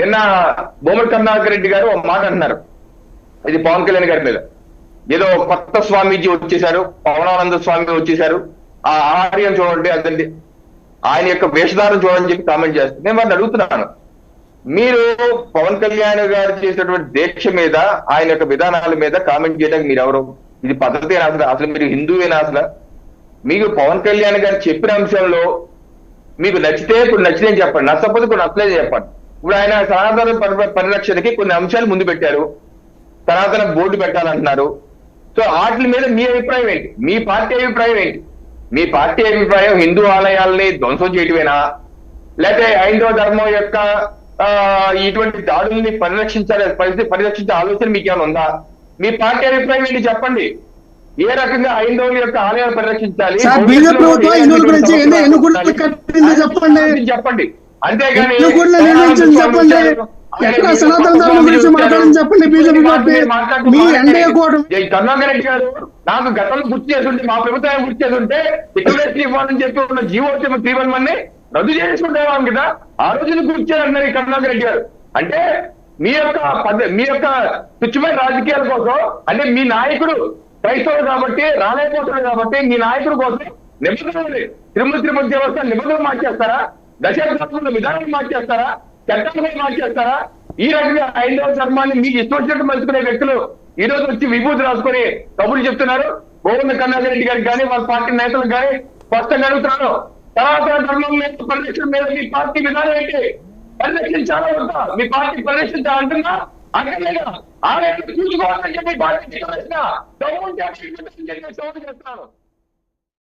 నిన్న బొమ్మడి కరుణాకర్ రెడ్డి గారు ఒక మాట అన్నారు. ఇది పవన్ కళ్యాణ్ గారి మీద. ఏదో కొత్త స్వామీజీ వచ్చేశారు పవనానంద స్వామి వచ్చేశారు. ఆ ఆర్యం చూడండి అదండి. ఆయన యొక్క వేషధారం చూడని చెప్పి కామెంట్ చేస్తారు. నేను వారిని అడుగుతున్నాను. మీరు పవన్ కళ్యాణ్ గారు చేసినటువంటి దీక్ష మీద ఆయన యొక్క విధానాల మీద కామెంట్ చేయడానికి మీరు ఎవరు ఇది పద్ధతి అసలు అసలు మీరు హిందువేనా అసలు? మీకు పవన్ కళ్యాణ్ గారు చెప్పిన అంశంలో మీకు నచ్చితే ఇప్పుడు నచ్చితే చెప్పండి. నచ్చకపోతే ఇప్పుడు నచ్చలేదు చెప్పండి. ఇప్పుడు ఆయన సనాతన పరి- పరిరక్షణకి కొన్ని అంశాలు ముందు పెట్టారు. సనాతన బోర్డు పెట్టాలంటున్నారు. సో వాటి మీద మీ అభిప్రాయం ఏంటి? మీ పార్టీ అభిప్రాయం ఏంటి? మీ పార్టీ అభిప్రాయం హిందూ ఆలయాల్ని ధ్వంసం చేయటమేనా? లేకపోతే హైందవ ధర్మం యొక్క ఇటువంటి దాడుల్ని పరిరక్షించాలి పరిస్థితి పరిరక్షించే ఆలోచన మీకు ఏమైనా ఉందా? మీ పార్టీ అభిప్రాయం ఏంటి చెప్పండి. ఏ రకంగా హైందవుల యొక్క ఆలయాలు పరిరక్షించాలి? చెప్పండి. చెప్పండి అంతేగాని ఎన్ని గుళ్ళు నిర్మించింది చెప్పండి. ఎక్కడ సనాతన ధర్మం గురించి మాట్లాడింది చెప్పండి బీజేపీ పార్టీ. మీ ఎన్డీఏ కూటమి. ఈ కరుణాకర్ రెడ్డి గారు నాకు గతంలో గుర్తు చేస్తుంటే మా ప్రభుత్వాన్ని గుర్తు చేస్తుంటే డిక్లరేషన్ ఇవ్వాలని చెప్పి ఉన్న జీవో త్రీ వన్ వన్ రద్దు చేసుకుంటాం కదా ఆ రోజున గుర్తు చేయాలన్నారు రెడ్డి గారు అంటే మీ యొక్క మీ యొక్క తుచ్చమైన రాజకీయాల కోసం అంటే మీ నాయకుడు క్రైస్తవుడు కాబట్టి రాలేకపోతున్నాడు కాబట్టి మీ నాయకుడు కోసం నిబంధనలు తిరుమల తిరుపతి దేవస్థానం నిబంధనలు మార్చేస్తారా దశాబ్దాల విధానం మార్చేస్తారా? చట్టాలు మార్చేస్తారా? ఈ రకంగా హైందవ ధర్మాన్ని మీకు ఇష్టం వచ్చినట్టు మలుచుకునే వ్యక్తులు ఈ రోజు వచ్చి విభూతి రాసుకొని కబుర్లు చెప్తున్నారు. గోవింద కరుణాకర్ గారికి కానీ వాళ్ళ పార్టీ నేతలకు కానీ స్పష్టంగా అడుగుతున్నారు. తర్వాత ధర్మం మీద పరిరక్షణ మీద మీ పార్టీ విధానం ఏంటి? పరిరక్షించాలా వద్దా? మీ పార్టీ పరిరక్షించాలంటున్నా అక్కర్లేదా ఆలయాన్ని చూసుకోవాలని చెప్పి పార్టీ చేసిన చేస్తాను